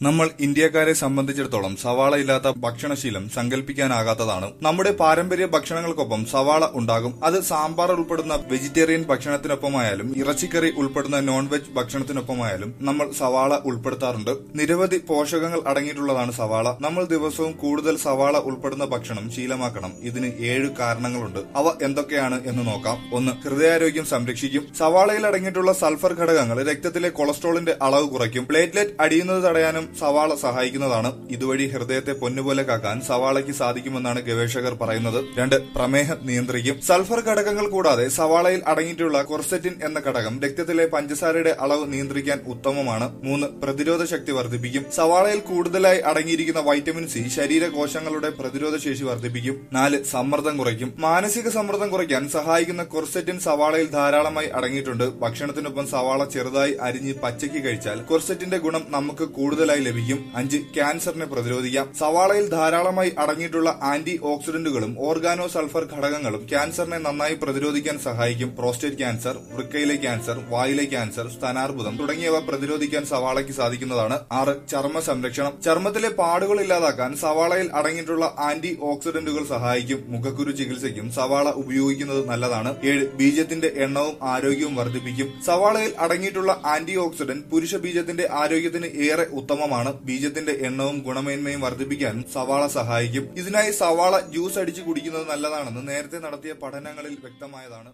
നമ്മൾ ഇന്ത്യക്കാരെ സംബന്ധിച്ചിടത്തോളം സവാള ഇല്ലാത്ത ഭക്ഷണശീലം സങ്കല്പിക്കാനാകാത്തതാണ് നമ്മുടെ പാരമ്പര്യ ഭക്ഷണങ്ങൾക്കൊപ്പം സവാള ഉണ്ടാകും. അത് സാമ്പാർ ഉൾപ്പെടുന്ന വെജിറ്റേറിയൻ ഭക്ഷണത്തിനൊപ്പമായാലും ഇറച്ചിക്കറി ഉൾപ്പെടുന്ന നോൺ വെജ് ഭക്ഷണത്തിനൊപ്പമായാലും നമ്മൾ സവാള ഉൾപ്പെടുത്താറുണ്ട്. നിരവധി പോഷകങ്ങൾ അടങ്ങിയിട്ടുള്ളതാണ് സവാള. നമ്മൾ ദിവസവും കൂടുതൽ സവാള ഉൾപ്പെടുന്ന ഭക്ഷണം ശീലമാക്കണം. ഇതിന് ഏഴ് കാരണങ്ങളുണ്ട്. അവ എന്തൊക്കെയാണ് എന്ന് നോക്കാം. ഒന്ന് ഹൃദയാരോഗ്യം സംരക്ഷിക്കും. സവാളയിൽ അടങ്ങിയിട്ടുള്ള സൾഫർ ഘടകങ്ങൾ രക്തത്തിലെ കൊളസ്ട്രോളിന്റെ അളവ് കുറയ്ക്കും. പ്ലേറ്റ്ലെറ്റ് അടിയുന്നത് തടയാനും സവാള സഹായിക്കുന്നതാണ്. ഇതുവഴി ഹൃദയത്തെ പൊന്നുപോലെ കാക്കാൻ സവാളയ്ക്ക് സാധിക്കുമെന്നാണ് ഗവേഷകർ പറയുന്നത്. രണ്ട് പ്രമേഹം നിയന്ത്രിക്കും. സൾഫർ ഘടകങ്ങൾ കൂടാതെ സവാളയിൽ അടങ്ങിയിട്ടുള്ള കൊർസെറ്റിൻ എന്ന ഘടകം രക്തത്തിലെ പഞ്ചസാരയുടെ അളവ് നിയന്ത്രിക്കാൻ ഉത്തമമാണ്. മൂന്ന് പ്രതിരോധ ശക്തി വർദ്ധിപ്പിക്കും. സവാളയിൽ കൂടുതലായി അടങ്ങിയിരിക്കുന്ന വൈറ്റമിൻ സി ശരീരകോശങ്ങളുടെ പ്രതിരോധ ശേഷി വർദ്ധിപ്പിക്കും. നാല് സമ്മർദ്ദം കുറയ്ക്കും. മാനസിക സമ്മർദ്ദം കുറയ്ക്കാൻ സഹായിക്കുന്ന കൊർസെറ്റിൻ സവാളയിൽ ധാരാളമായി അടങ്ങിയിട്ടുണ്ട്. ഭക്ഷണത്തിനൊപ്പം സവാള ചെറുതായി അരിഞ്ഞ് പച്ചയ്ക്ക് കഴിച്ചാൽ കൊർസെറ്റിന്റെ ഗുണം നമുക്ക് കൂടുതലായി ലഭിക്കും. അഞ്ച് ക്യാൻസറിനെ പ്രതിരോധിക്കാം. സവാളയിൽ ധാരാളമായി അടങ്ങിയിട്ടുള്ള ആന്റി ഓക്സിഡന്റുകളും ഓർഗാനോ സൾഫർ ഘടകങ്ങളും ക്യാൻസറിനെ നന്നായി പ്രതിരോധിക്കാൻ സഹായിക്കും. പ്രോസ്റ്റേറ്റ് ക്യാൻസർ വൃക്കയിലെ ക്യാൻസർ വായിലെ ക്യാൻസർ സ്ഥാനാർബുദം തുടങ്ങിയവ പ്രതിരോധിക്കാൻ സവാളയ്ക്ക് സാധിക്കുന്നതാണ്. ആറ് ചർമ്മ സംരക്ഷണം. ചർമ്മത്തിലെ പാടുകൾ ഇല്ലാതാക്കാൻ സവാളയിൽ അടങ്ങിയിട്ടുള്ള ആന്റി ഓക്സിഡന്റുകൾ സഹായിക്കും. മുഖക്കുരു ചികിത്സയ്ക്കും സവാള ഉപയോഗിക്കുന്നത് നല്ലതാണ്. ഏഴ് ബീജത്തിന്റെ എണ്ണവും ആരോഗ്യവും വർദ്ധിപ്പിക്കും. സവാളയിൽ അടങ്ങിയിട്ടുള്ള ആന്റി ഓക്സിഡന്റ് പുരുഷ ബീജത്തിന്റെ ആരോഗ്യത്തിന് ഏറെ ഉത്തമമാണ് ബീജത്തിന്റെ എണ്ണവും ഗുണമേന്മയും വർദ്ധിപ്പിക്കാൻ സവാള സഹായിക്കും. ഇതിനായി സവാള ജ്യൂസ് അടിച്ച് കുടിക്കുന്നത് നല്ലതാണെന്ന് നേരത്തെ നടത്തിയ പഠനങ്ങളിൽ വ്യക്തമായതാണ്.